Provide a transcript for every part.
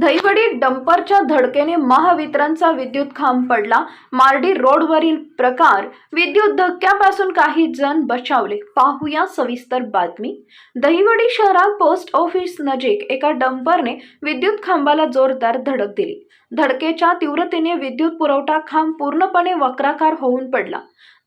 दहिवडी डंपरच्या धडकेने महावितरणचा विद्युत खांब पडला. मार्डी रोडवरील प्रकार विद्युत धक्क्यापासून काही जण बचावले. पाहूया सविस्तर बातमी. दहिवडी शहरात पोस्ट ऑफिस नजीक एका डंपरने विद्युत खांबाला जोरदार धडक दिली. धडकेच्या तीव्रतेने विद्युत पुरवठा खांब पूर्णपणे वक्राकार होऊन पडला.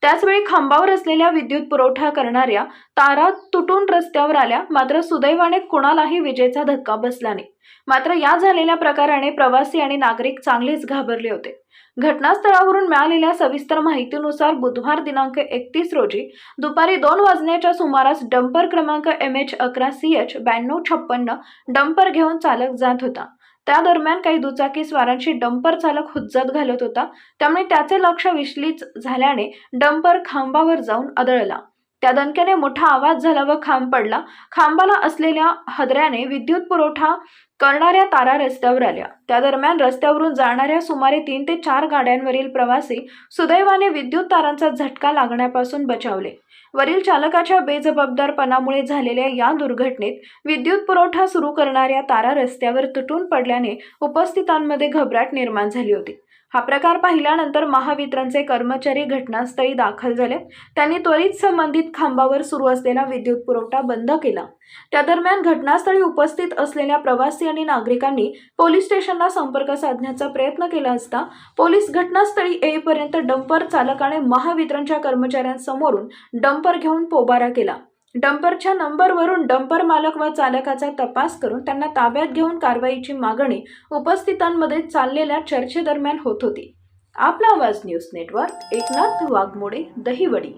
त्याचवेळी खांबावर असलेल्या विद्युत पुरवठा करणाऱ्या तारा तुटून रस्त्यावर आल्या. मात्र सुदैवाने कुणालाही विजेचा धक्का बसला नाही. मात्र या झालेल्या प्रकाराने प्रवासी आणि नागरिक चांगलेच घाबरले होते. घटनास्थळावरून मिळालेल्या सविस्तर माहितीनुसार बुधवार दिनांक एकतीस रोजी दुपारी दोन वाजण्याच्या सुमारास डंपर क्रमांक एम एच अकरा सी एच ब्याण्णव छप्पन्न डंपर घेऊन चालक जात होता. त्या दरम्यान काही दुचाकी स्वारांशी डंपर चालक हुज्जत घालत होता. त्यामुळे त्याचे लक्ष विचलित झाल्याने डंपर खांबावर जाऊन आदळला. त्या दणक्याने मोठा आवाज झाला व खांब पडला. खांबाला असलेल्या हदऱ्याने विद्युत पुरवठा करणाऱ्या तारा रस्त्यावर आल्या. त्या दरम्यान रस्त्यावरून जाणाऱ्या सुमारे तीन ते चार गाड्यांवरील प्रवासी सुदैवाने विद्युत तारांचा झटका लागण्यापासून बचावले. वरील चालकाच्या बेजबाबदारपणामुळे झालेल्या या दुर्घटनेत विद्युत पुरवठा सुरू करणाऱ्या तारा रस्त्यावर तुटून पडल्याने उपस्थितांमध्ये घबराट निर्माण झाली होती. हा प्रकार पाहिल्यानंतर महावितरणचे कर्मचारी घटनास्थळी दाखल झाले. त्यांनी त्वरित संबंधित खांबावर सुरू असलेला विद्युत पुरवठा बंद केला. त्या दरम्यान घटनास्थळी उपस्थित असलेल्या प्रवासी आणि नागरिकांनी पोलीस स्टेशनला संपर्क साधण्याचा प्रयत्न केला असता पोलीस घटनास्थळी येईपर्यंत डंपर चालकाने महावितरणच्या कर्मचाऱ्यांसमोरून डंपर घेऊन पोबारा केला. डंपरच्या नंबरवरून डंपर मालक व चालकाचा तपास करून त्यांना ताब्यात घेऊन कारवाईची मागणी उपस्थितांमध्ये चाललेल्या चर्चेदरम्यान होत होती. आपला आवाज न्यूज नेटवर्क एकनाथ वाघमोडे दहिवडी.